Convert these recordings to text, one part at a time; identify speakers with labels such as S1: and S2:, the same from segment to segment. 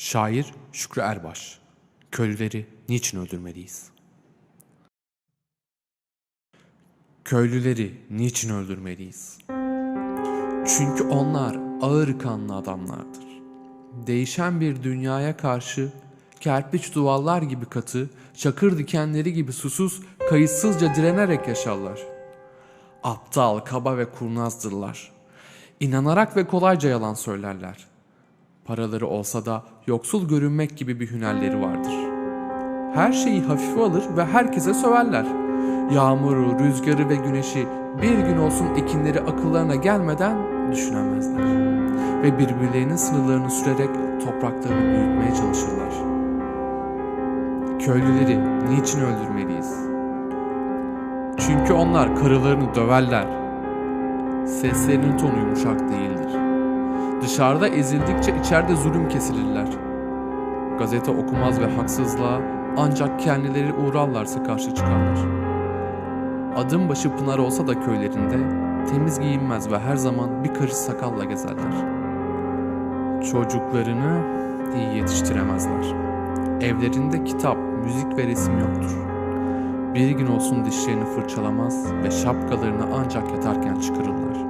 S1: Şair Şükrü Erbaş Köylüleri niçin öldürmeliyiz? Köylüleri niçin öldürmeliyiz? Çünkü onlar ağır kanlı adamlardır. Değişen bir dünyaya karşı kerpiç duvarlar gibi katı, çakır dikenleri gibi susuz, kayıtsızca direnerek yaşarlar. Aptal, kaba ve kurnazdırlar. İnanarak ve kolayca yalan söylerler. Paraları olsa da yoksul görünmek gibi bir hünerleri vardır. Her şeyi hafife alır ve herkese söverler. Yağmuru, rüzgarı ve güneşi bir gün olsun ekinleri akıllarına gelmeden düşünemezler. Ve birbirlerinin sınırlarını sürerek topraklarını büyütmeye çalışırlar. Köylüleri niçin öldürmeliyiz? Çünkü onlar karılarını döverler. Seslerinin tonu yumuşak değildir. Dışarıda ezildikçe içeride zulüm kesilirler. Gazete okumaz ve haksızlığa ancak kendileri uğrarlarsa karşı çıkarlar. Adım başı pınar olsa da köylerinde temiz giyinmez ve her zaman bir karış sakalla gezerler. Çocuklarını iyi yetiştiremezler. Evlerinde kitap, müzik ve resim yoktur. Bir gün olsun dişlerini fırçalamaz ve şapkalarını ancak yatarken çıkarırlar.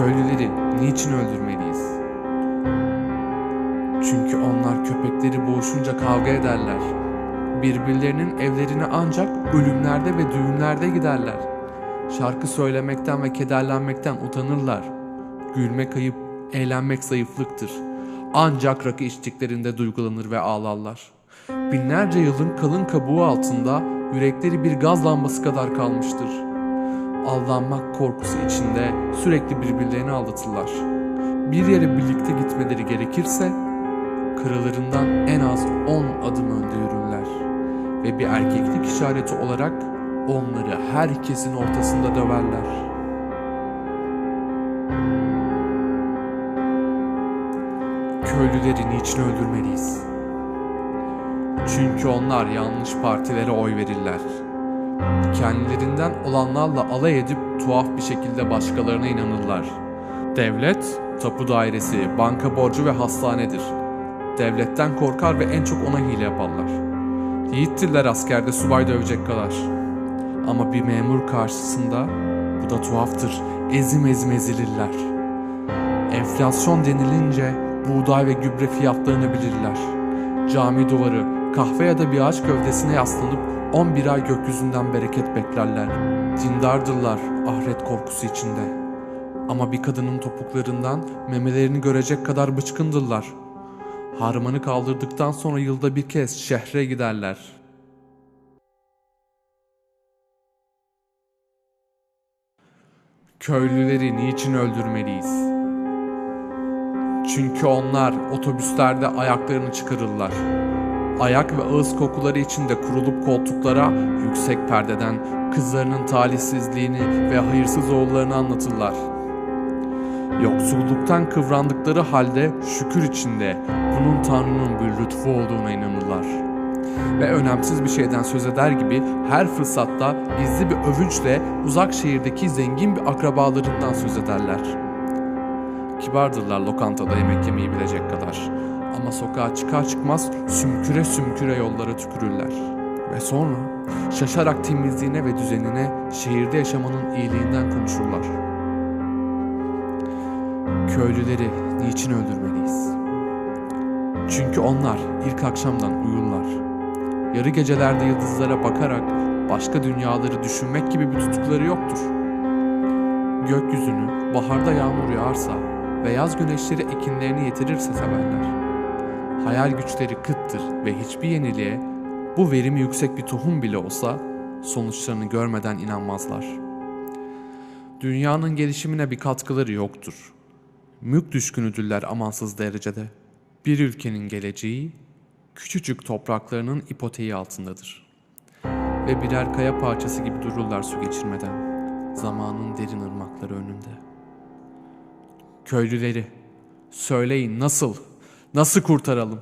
S1: Köylüleri niçin öldürmeliyiz? Çünkü onlar köpekleri boğuşunca kavga ederler. Birbirlerinin evlerine ancak ölümlerde ve düğünlerde giderler. Şarkı söylemekten ve kederlenmekten utanırlar. Gülmek ayıp, eğlenmek zayıflıktır. Ancak rakı içtiklerinde duygulanır ve ağlarlar. Binlerce yılın kalın kabuğu altında yürekleri bir gaz lambası kadar kalmıştır. Aldanmak korkusu içinde sürekli birbirlerini aldatırlar. Bir yere birlikte gitmeleri gerekirse karalarından en az 10 adım önde yürürler ve bir erkeklik işareti olarak onları herkesin ortasında döverler. Köylüleri niçin öldürmeliyiz? Çünkü onlar yanlış partilere oy verirler. Kendilerinden olanlarla alay edip tuhaf bir şekilde başkalarına inanırlar. Devlet, tapu dairesi, banka borcu ve hastanedir. Devletten korkar ve en çok ona hile yaparlar. Yiğittirler askerde subay dövecek kadar. Ama bir memur karşısında bu da tuhaftır. Ezim ezim ezilirler. Enflasyon denilince buğday ve gübre fiyatlarını bilirler. Cami duvarı, kahve ya da bir ağaç gövdesine yaslanıp 11 ay gökyüzünden bereket beklerler. Dindardırlar ahiret korkusu içinde. Ama bir kadının topuklarından memelerini görecek kadar bıçkındırlar. Harmanı kaldırdıktan sonra yılda bir kez şehre giderler. Köylüleri niçin öldürmeliyiz? Çünkü onlar otobüslerde ayaklarını çıkarırlar. Ayak ve ağız kokuları içinde kurulup koltuklara yüksek perdeden kızlarının talihsizliğini ve hayırsız oğullarını anlatırlar. Yoksulluktan kıvrandıkları halde şükür içinde bunun Tanrı'nın bir lütfu olduğuna inanırlar. Ve önemsiz bir şeyden söz eder gibi her fırsatta gizli bir övünçle uzak şehirdeki zengin bir akrabalarından söz ederler. Kibardırlar lokantada yemek yemeyi bilecek kadar. Ama sokağa çıkar çıkmaz sümküre sümküre yollara tükürürler. Ve sonra şaşarak temizliğine ve düzenine şehirde yaşamanın iyiliğinden konuşurlar. Köylüleri niçin öldürmeliyiz? Çünkü onlar ilk akşamdan uyurlar. Yarı gecelerde yıldızlara bakarak başka dünyaları düşünmek gibi bir tutukları yoktur. Gökyüzünü baharda yağmur yağarsa ve yaz güneşleri ekinlerini yetirirse severler. Hayal güçleri kıttır ve hiçbir yeniliğe bu verimi yüksek bir tohum bile olsa sonuçlarını görmeden inanmazlar. Dünyanın gelişimine bir katkıları yoktur. Mülk düşkünüdürler amansız derecede. Bir ülkenin geleceği küçücük topraklarının ipoteği altındadır. Ve birer kaya parçası gibi dururlar su geçirmeden zamanın derin ırmakları önünde. Köylüleri, söyleyin nasıl, nasıl kurtaralım?